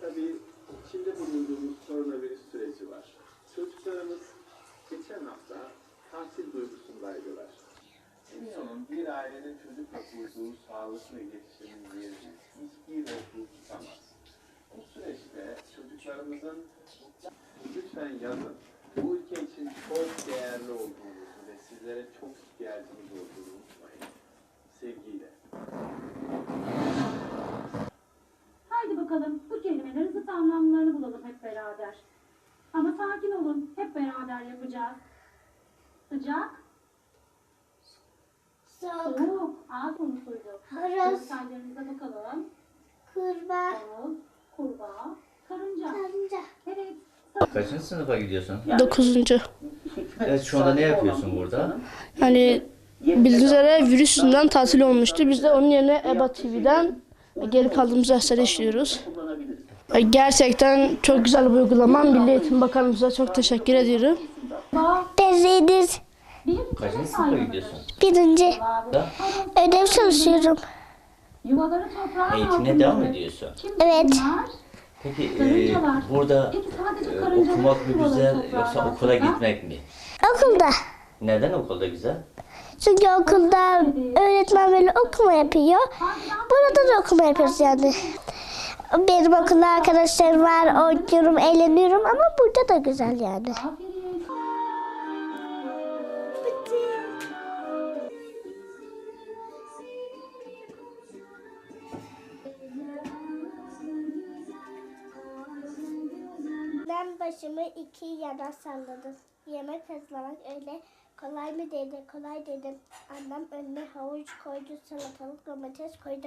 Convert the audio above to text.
tabii içinde bulunduğumuz koronavirüs süreci var. Çocuklarımız geçen hafta tatil duygusundaydılar. Emin olun bir ailenin çocukla kurduğu sağlıklı iletişimin yerini hiçbir okul tutamaz. Bu süreçte çocuklarımızın lütfen yazın. Bu ülke için çok değerli olduğunuzu ve sizlere çok ihtiyacımız olduğunu unutmayın. Sevgiyle. Haydi bakalım yapacağız. Sıcak, Soğuk, soğuk, ağ konusuydu. horoz, Gösterlerinize bakalım. kurbağa, Horoz, kurbağa, karınca. karınca. Evet. Kaçıncı sınıfa gidiyorsun? Dokuzuncu. Evet şu anda ne yapıyorsun burada? Yani bildiğiniz üzere virüs yüzünden tatil olmuştu. Biz de onun yerine EBA TV'den geri kaldığımız dersleri işliyoruz. Gerçekten çok güzel bir uygulama. Milli Eğitim Bakanımıza çok teşekkür ediyorum. Bir Kaçıncı sınıfa gidiyorsun? Birinci. Da Ödev çalışıyorum. Eğitimine devam ediyorsun. Evet. Peki e, burada Peki sadece e, okumak mı güzel yoksa okula gitmek mi? Okulda. Neden okulda güzel? Çünkü okulda öğretmen böyle okuma yapıyor. Burada da okuma yapıyoruz yani. Benim okulda arkadaşlarım var, oynuyorum, eğleniyorum ama burada da güzel yani. Ben başımı iki yana salladım. Yemek hazırlamak öyle kolay mı dedi, kolay dedim. Annem önüne havuç koydu, salatalık, domates koydu.